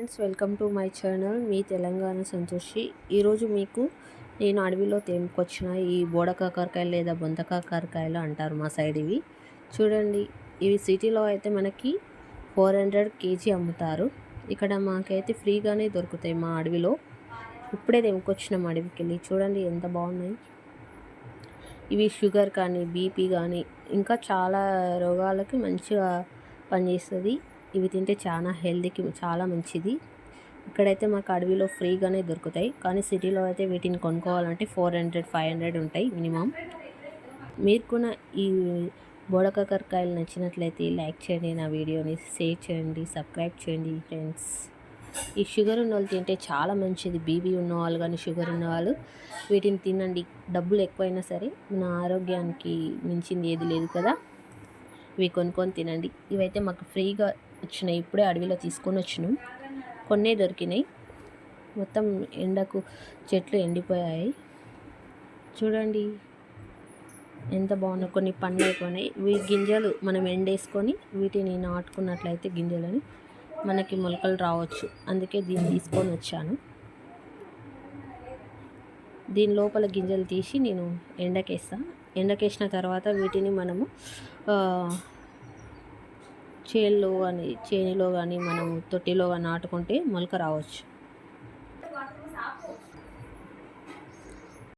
Friends welcome to my channel. మీ తెలంగాణ సంతోషి. ఈరోజు మీకు నేను అడవిలో తెంపుకొచ్చిన ఈ బోడ కాకరకాయలు లేదా బొంత కాకరకాయలు అంటారు మా సైడ్ ఇవి. చూడండి ఇవి సిటీలో అయితే మనకి ఫోర్ హండ్రెడ్ కేజీ అమ్ముతారు. ఇక్కడ మాకైతే ఫ్రీగానే దొరుకుతాయి మా అడవిలో. ఇప్పుడే తెంపుకొచ్చినాం అడవికి వెళ్ళి చూడండి ఎంత బాగున్నాయి. ఇవి షుగర్ కానీ బీపీ కానీ ఇంకా చాలా రోగాలకి మంచిగా పనిచేస్తుంది. ఇవి తింటే చాలా హెల్తీకి చాలా మంచిది. ఇక్కడైతే మాకు అడవిలో ఫ్రీగానే దొరుకుతాయి. కానీ సిటీలో అయితే వీటిని కొనుక్కోవాలంటే ఫోర్ హండ్రెడ్ ఫైవ్ హండ్రెడ్ ఉంటాయి మినిమం. మీరు కూడా ఈ బోడకాకరకాయలు నచ్చినట్లయితే లైక్ చేయండి నా వీడియోని షేర్ చేయండి సబ్స్క్రైబ్ చేయండి ఫ్రెండ్స్. ఈ షుగర్ ఉన్న వాళ్ళు తింటే చాలా మంచిది. బీబీ ఉన్నవాళ్ళు కానీ షుగర్ ఉన్నవాళ్ళు వీటిని తినండి. డబ్బులు ఎక్కువైనా సరే మన ఆరోగ్యానికి మించింది ఏది లేదు కదా. ఇవి కొనుక్కొని తినండి. ఇవైతే మాకు ఫ్రీగా వచ్చినాయి. ఇప్పుడే అడవిలో తీసుకొని వచ్చినాం. కొన్నే దొరికినాయి. మొత్తం ఎండకు చెట్లు ఎండిపోయాయి. చూడండి. ఎంత బాగున్నాయి కొన్ని పండ్లు అయిపోయినాయి. వీ గింజలు మనం ఎండేసుకొని వీటిని నాటుకున్నట్లయితే గింజలని మనకి మొలకలు రావచ్చు. అందుకే దీన్ని తీసుకొని వచ్చాను. దీని లోపల గింజలు తీసి నేను ఎండకేస్తాను ఎండకేసిన తర్వాత వీటిని మనము చేనులో కానీ చేనిలో కానీ మనం తొట్టిలో కానీ నాటుకుంటే మొలక రావచ్చు.